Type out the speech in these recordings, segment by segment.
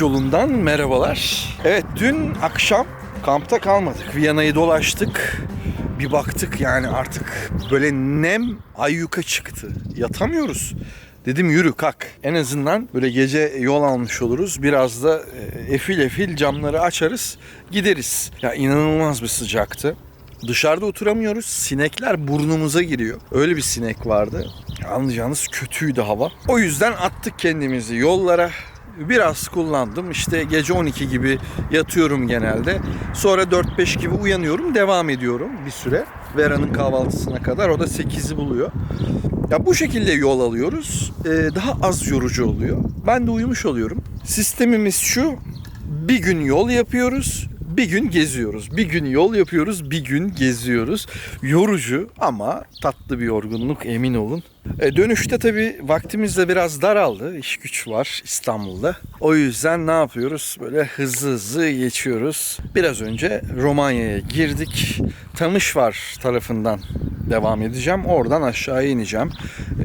Yolundan merhabalar. Evet dün akşam kampta kalmadık. Viyana'yı dolaştık. Bir baktık yani artık böyle nem ayyuka çıktı. Yatamıyoruz. Dedim yürü kalk. En azından böyle gece yol almış oluruz. Biraz da e, efil efil camları açarız. Gideriz. Ya inanılmaz bir sıcaktı. Dışarıda oturamıyoruz. Sinekler burnumuza giriyor. Öyle bir sinek vardı. Anlayacağınız kötüydü hava. O yüzden attık kendimizi yollara. Biraz kullandım. İşte gece 12 gibi yatıyorum genelde. Sonra 4-5 gibi uyanıyorum. Devam ediyorum bir süre. Vera'nın kahvaltısına kadar. O da 8'i buluyor. Ya bu şekilde yol alıyoruz. Ee, daha az yorucu oluyor. Ben de uyumuş oluyorum. Sistemimiz şu. Bir gün yol yapıyoruz. Bir gün geziyoruz. Bir gün yol yapıyoruz, bir gün geziyoruz. Yorucu ama tatlı bir yorgunluk emin olun. E, dönüşte tabii vaktimiz de biraz daraldı. İş güç var İstanbul'da. O yüzden ne yapıyoruz? Böyle hızlı hızlı geçiyoruz. Biraz önce Romanya'ya girdik. Tamışvar tarafından devam edeceğim. Oradan aşağıya ineceğim.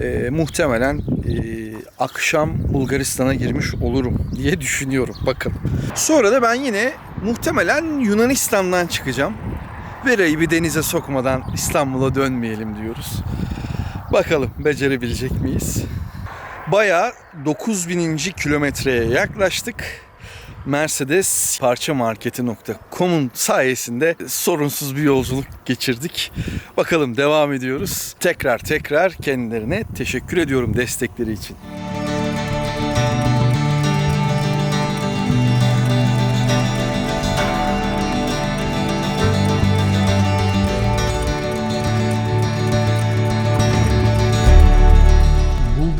E, muhtemelen e, akşam Bulgaristan'a girmiş olurum diye düşünüyorum. Bakın. Sonra da ben yine muhtemelen Yunanistan'dan çıkacağım. Vera'yı bir denize sokmadan İstanbul'a dönmeyelim diyoruz. Bakalım becerebilecek miyiz? Bayağı 9000. kilometreye yaklaştık. Mercedes parça marketi.com'un sayesinde sorunsuz bir yolculuk geçirdik. Bakalım devam ediyoruz. Tekrar tekrar kendilerine teşekkür ediyorum destekleri için.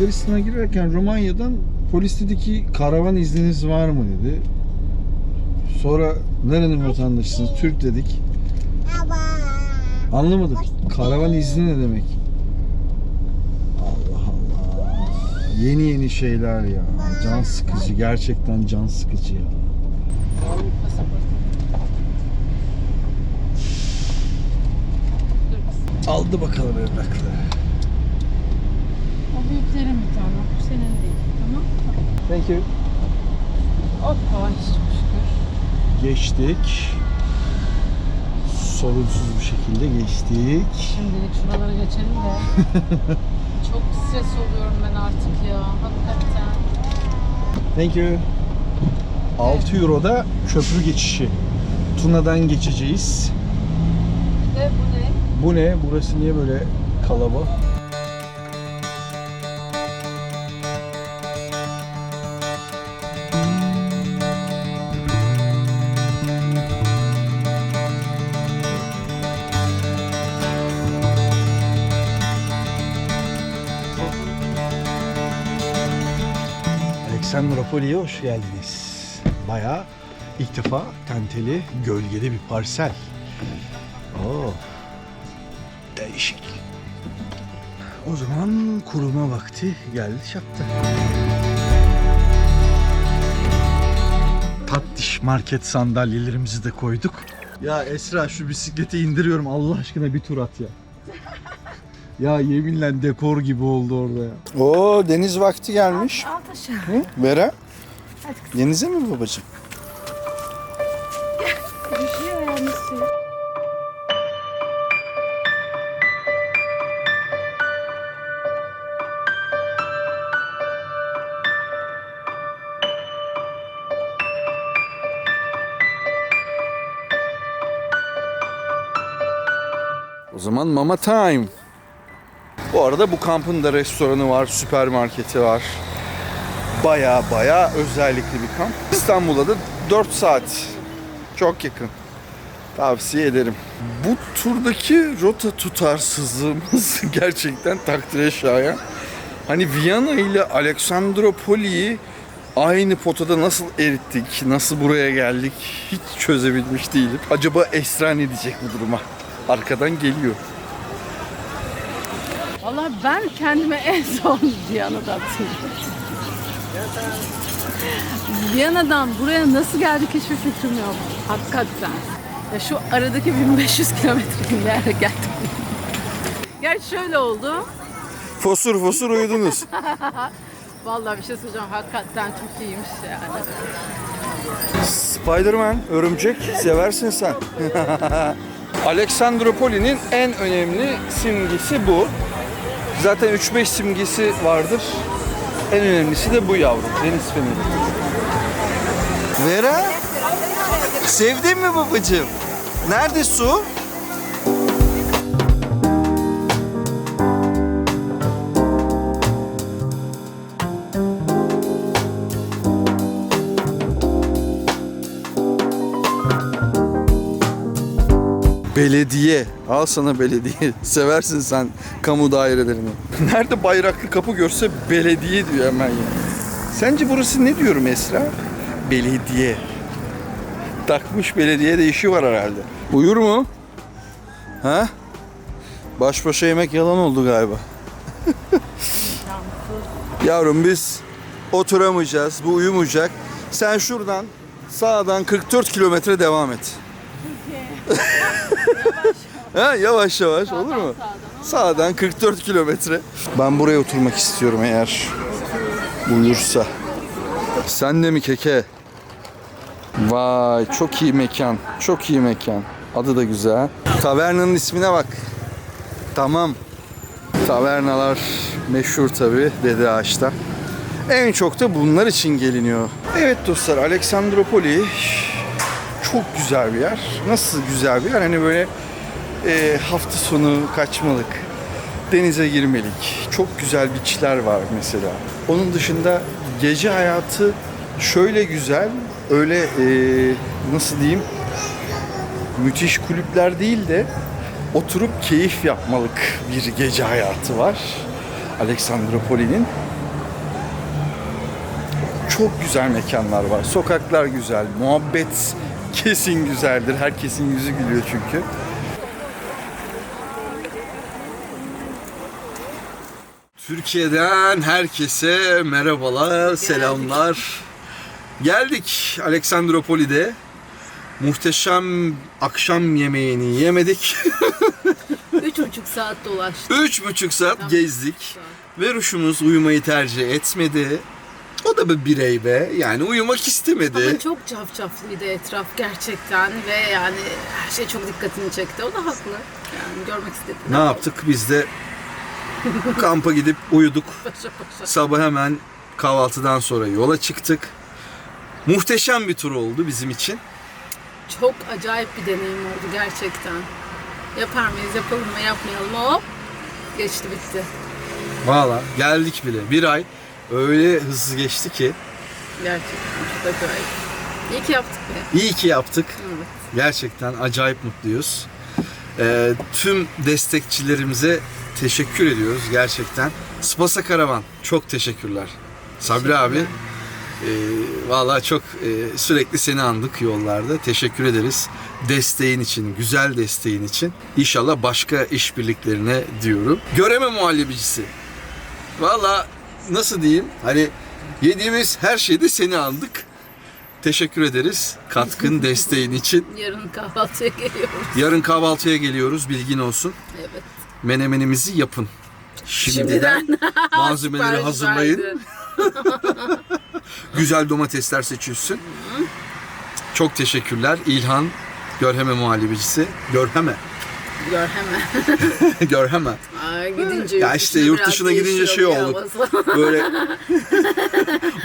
Bulgaristan'a girerken Romanya'dan polis dedi ki karavan izniniz var mı dedi. Sonra nerenin vatandaşısınız? Türk dedik. Anlamadık. Karavan izni ne demek? Allah Allah. Yeni yeni şeyler ya. Can sıkıcı. Gerçekten can sıkıcı ya. Aldı bakalım evrakları. Büyüklerin bir tane. Bu senin değil. Tamam. Thank you. Hoppa çok şükür. Geçtik. Sorunsuz bir şekilde geçtik. Şimdilik şuralara geçelim de. çok stres oluyorum ben artık ya. Hakikaten. Thank you. 6 Euro'da köprü geçişi. Tuna'dan geçeceğiz. Ve bu ne? Bu ne? Burası niye böyle kalabalık? Aleksandropoli'ye hoş geldiniz. Bayağı ilk defa tenteli, gölgeli bir parsel. Oo. Değişik. O zaman kuruma vakti geldi çattı. Tatlış market sandalyelerimizi de koyduk. Ya Esra şu bisikleti indiriyorum Allah aşkına bir tur at ya. Ya yeminle dekor gibi oldu orada ya. Oo deniz vakti gelmiş. Alt aşağı. Hı? Vera? Denize mi babacığım? O zaman mama time. Bu arada bu kampın da restoranı var, süpermarketi var. Baya baya özellikli bir kamp. İstanbul'a da 4 saat. Çok yakın. Tavsiye ederim. Bu turdaki rota tutarsızlığımız gerçekten takdire şayan. Hani Viyana ile Aleksandropoli'yi aynı potada nasıl erittik, nasıl buraya geldik hiç çözebilmiş değilim. Acaba Esra ne diyecek bu duruma? Arkadan geliyor. Valla ben kendime en son Viyana'da. Viyana'dan buraya nasıl geldik hiçbir fikrim yok. Hakikaten. Ya şu aradaki 1500 kilometre nereye geldim? Gerçi şöyle oldu. Fosur fosur uyudunuz. Vallahi bir şey söyleyeceğim. Hakikaten çok iyiymiş yani. Spider-Man, örümcek seversin sen. Alexandropoli'nin en önemli simgesi bu. Zaten 3-5 simgesi vardır. En önemlisi de bu yavrum. Deniz feneri. Vera? Sevdin mi babacığım? Nerede su? Belediye. Al sana belediye. Seversin sen kamu dairelerini. Nerede bayraklı kapı görse belediye diyor hemen ya. Sence burası ne diyorum Esra? Belediye. Takmış belediye de işi var herhalde. Uyur mu? Ha? Baş başa yemek yalan oldu galiba. Yavrum biz oturamayacağız. Bu uyumayacak. Sen şuradan sağdan 44 kilometre devam et. ha, yavaş yavaş olur mu? Sağdan 44 kilometre. Ben buraya oturmak istiyorum eğer uyursa. Sen de mi keke? Vay çok iyi mekan. Çok iyi mekan. Adı da güzel. Tavernanın ismine bak. Tamam. Tavernalar meşhur tabi Dede Ağaç'ta. En çok da bunlar için geliniyor. Evet dostlar Aleksandropoli çok güzel bir yer. Nasıl güzel bir yer? Hani böyle e, hafta sonu kaçmalık, denize girmelik, çok güzel beachler var mesela. Onun dışında gece hayatı şöyle güzel, öyle e, nasıl diyeyim, müthiş kulüpler değil de oturup keyif yapmalık bir gece hayatı var. Aleksandropoli'nin. Çok güzel mekanlar var. Sokaklar güzel, muhabbet kesin güzeldir. Herkesin yüzü gülüyor çünkü. Türkiye'den herkese merhabalar, selamlar. Geldik Aleksandropoli'de. Muhteşem akşam yemeğini yemedik. Üç buçuk saat dolaştık. Üç buçuk saat gezdik. Ve Ruşumuz uyumayı tercih etmedi. O da bir birey be. Yani uyumak istemedi. Ama çok cafcaflıydı etraf gerçekten ve yani her şey çok dikkatini çekti. O da haklı. Yani görmek istedim. Ne yaptık? Biz de kampa gidip uyuduk. Sabah hemen kahvaltıdan sonra yola çıktık. Muhteşem bir tur oldu bizim için. Çok acayip bir deneyim oldu gerçekten. Yapar mıyız, yapalım mı, yapmayalım mı? Hop geçti bitti. Valla geldik bile. Bir ay öyle hızlı geçti ki. Gerçekten çok acayip. İyi ki yaptık be. İyi ki yaptık. Evet. Gerçekten acayip mutluyuz. Ee, tüm destekçilerimize teşekkür ediyoruz gerçekten. Spasa Karavan çok teşekkürler. Sabri abi e, valla çok e, sürekli seni andık yollarda. Teşekkür ederiz. Desteğin için, güzel desteğin için. İnşallah başka işbirliklerine diyorum. Göreme muhallebicisi. Valla nasıl diyeyim? Hani yediğimiz her şeyde seni andık. Teşekkür ederiz katkın, desteğin için. Yarın kahvaltıya geliyoruz. Yarın kahvaltıya geliyoruz bilgin olsun. Evet. Menemenimizi yapın. Şimdiden, malzemeleri Sipariş hazırlayın. Güzel domatesler seçilsin. Çok teşekkürler. İlhan Görheme muhallebicisi. Görheme. Gör hemen. Görheme. Aa, gidince Ya işte yurt dışına gidince şey olduk. Böyle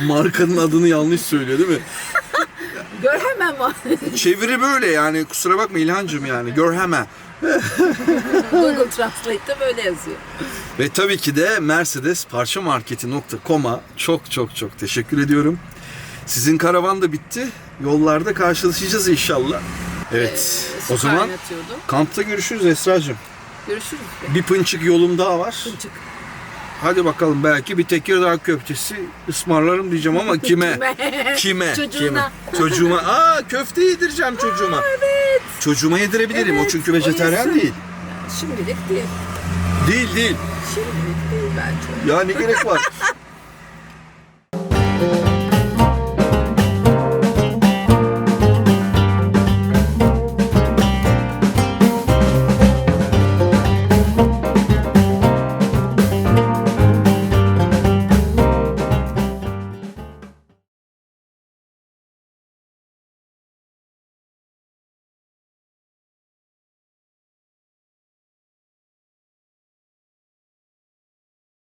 markanın adını yanlış söylüyor değil mi? Gör hemen var. Çeviri böyle yani kusura bakma İlhancığım yani. Görheme. Google Translate'te böyle yazıyor. Ve tabii ki de Mercedes Parça Marketi.com'a çok çok çok teşekkür ediyorum. Sizin karavan da bitti. Yollarda karşılaşacağız inşallah. Evet. Ee, o zaman kampta görüşürüz Esra'cığım. Görüşürüz. Bir pınçık yolum daha var. Pınçık. Hadi bakalım belki bir Tekirdağ köftesi ısmarlarım diyeceğim ama kime? Kime? Çocuğuna. Kime? Çocuğuma. Aa köfte yedireceğim çocuğuma. evet. Çocuğuma yedirebilirim. o Evet, çünkü o vejetaryen yesin. değil. Şimdilik değil. Değil değil. Şimdilik değil bence. Ya ne gerek var?